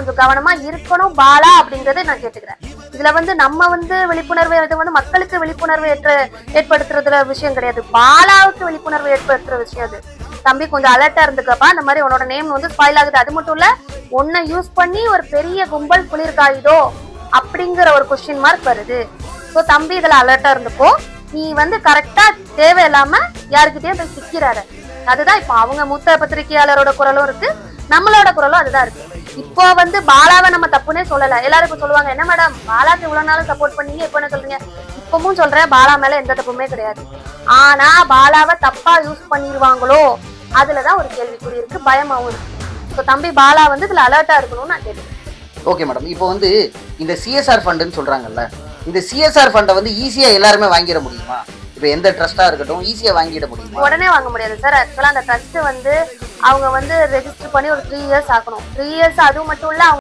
கொஞ்சம் கவனமா இருக்கணும் பாலா அப்படிங்கறத நான் கேட்டுக்கிறேன். இதுல வந்து நம்ம வந்து விழிப்புணர்வு இது வந்து மக்களுக்கு விழிப்புணர்வு ஏற்ற ஏற்படுத்துறதுல விஷயம் கிடையாது. பாலாவுக்கு விழிப்புணர்வு ஏற்படுத்துற விஷயம் அது. தம்பி கொஞ்சம் அலர்ட்டா இருந்துக்கப்பா. இந்த மாதிரி உன்னோட நேம் வந்து ஸ்பாயில் ஆகுது. அது மட்டும் இல்ல உன்னை யூஸ் பண்ணி ஒரு பெரிய கும்பல் குளிர்காயுதோ அப்படிங்கிற ஒரு கொஸ்டின் மார்க் வருது. ஸோ தம்பி இதுல அலர்ட்டா இருந்துக்கோ. நீ வந்து கரெக்டா தேவையில்லாம யாருக்கிட்டயும் போய் சிக்கிறாரு. அதுதான் இப்போ அவங்க மூத்த பத்திரிகையாளரோட குரலும் இருக்கு. நம்மளோட குரலும் அதுதான் இருக்கு. இப்போ வந்து பாலாவை நம்ம தப்புனே சொல்லல. எல்லாரும் இப்ப சொல்லுவாங்க என்ன மேடம் பாலாக்கு இவ்வளவு நாளும் சப்போர்ட் பண்ணீங்க இப்போ என்ன சொல்றீங்க? இப்பவும் சொல்றேன் பாலா மேல எந்த தப்புமே கிடையாது. ஆனா பாலாவை தப்பா யூஸ் பண்ணிடுவாங்களோ அதுலதான் ஒரு கேள்விக்குறி இருக்கு பயமாவும் இருக்கு. ஸோ தம்பி பாலா வந்து இதுல அலர்ட்டா இருக்கணும்னு நான் கேட்டுக்கிறேன் ஓகே மேடம் இப்போ வந்து இந்த சிஎஸ்ஆர் ஃபண்டுன்னு சொல்றாங்கல்ல இந்த சிஎஸ்ஆர் ஃபண்டை வந்து ஈஸியா எல்லாருமே வாங்கிட முடியுமா? இப்போ எந்த ட்ரஸ்டா இருக்கட்டும் ஈஸியா வாங்கிட முடியுமா? உடனே வாங்க முடியாது சார் ஆக்சுவலா அந்த ட்ரஸ்ட் வந்து அவங்க வந்து ரெஜிஸ்டர் பண்ணி ஒரு த்ரீ இயர்ஸ் ஆகணும் த்ரீ இயர்ஸ் அதுவும் மட்டும் இல்லை அவங்க